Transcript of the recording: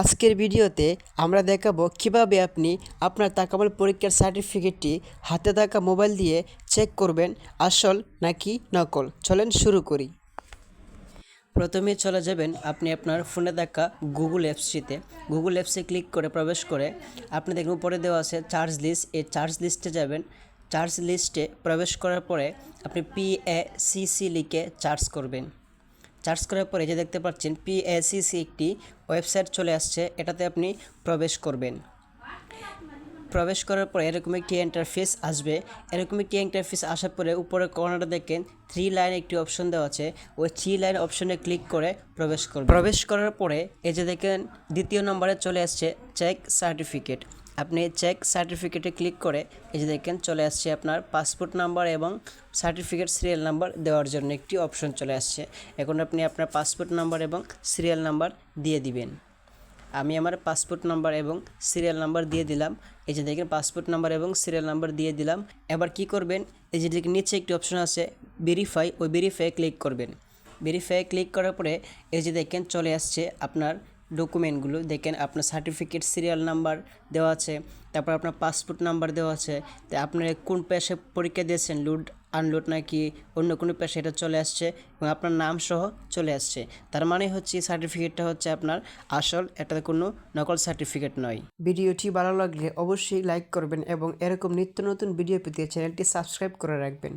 আজকের ভিডিওতে আমরা দেখাবো কীভাবে আপনি আপনার তাকামল পরীক্ষার সার্টিফিকেটটি হাতে থাকা মোবাইল দিয়ে চেক করবেন, আসল নাকি নকল। চলেন শুরু করি। প্রথমে চলে যাবেন আপনি আপনার ফোনে থাকা গুগল অ্যাপসটিতে গুগল অ্যাপসে ক্লিক করে প্রবেশ করে আপনি দেখুন উপরে দেওয়া আছে চার্জ লিস্ট এই চার্জ লিস্টে যাবেন। চার্জ লিস্টে প্রবেশ করার পরে আপনি পি এ সি সি লিখে চার্জ করবেন। চার্জ করার পরে যে দেখতে পাচ্ছেন পিএসিসি একটি ওয়েবসাইট চলে আসছে, এটাতে আপনি প্রবেশ করবেন। প্রবেশ করার পরে এরকম একটি ইন্টারফেস আসবে। এরকম একটি ইন্টারফেস আসার পরে উপরে কর্নারে দেখেন থ্রি লাইন একটি অপশন দেওয়া আছে। ওই থ্রি লাইন অপশনে ক্লিক করে প্রবেশ করবেন। প্রবেশ করার পরে এই যে দেখেন, দ্বিতীয় নম্বরে চলে আসছে চেক সার্টিফিকেট আপনি চেক সার্টিফিকেটে ক্লিক করে এই যে দেখেন চলে আসছে আপনার পাসপোর্ট নাম্বার এবং সার্টিফিকেট সিরিয়াল নাম্বার দেওয়ার জন্য একটি অপশন চলে আসছে। এখন আপনি আপনার পাসপোর্ট নাম্বার এবং সিরিয়াল নাম্বার দিয়ে দিবেন। আমি আমার পাসপোর্ট নাম্বার এবং সিরিয়াল নাম্বার দিয়ে দিলাম। এই যে দেখেন পাসপোর্ট নাম্বার এবং সিরিয়াল নাম্বার দিয়ে দিলাম। এবার কি করবেন? এই যে দেখেন নিচে একটি অপশন আছে ভেরিফাই ওই ভেরিফাই ক্লিক করবেন। ভেরিফাই ক্লিক করার পরে এই যে দেখেন চলে আসছে আপনার ডকুমেন্টগুলো দেখেন আপনার সার্টিফিকেট সিরিয়াল নাম্বার দেওয়া আছে, তারপর আপনার পাসপোর্ট নাম্বার দেওয়া আছে, তা আপনার কোন পেশে পরীক্ষা দিয়েছেন লুড আনলোড নাকি অন্য কোনো পেশে এটা চলে আসছে এবং আপনার নাম সহ চলে আসছে। তার মানে হচ্ছে সার্টিফিকেটটা হচ্ছে আপনার আসল এটা কোনো নকল সার্টিফিকেট নয়। ভিডিওটি ভালো লাগলে অবশ্যই লাইক করবেন এবং এরকম নিত্য নতুন ভিডিও পেতে চ্যানেলটি সাবস্ক্রাইব করে রাখবেন।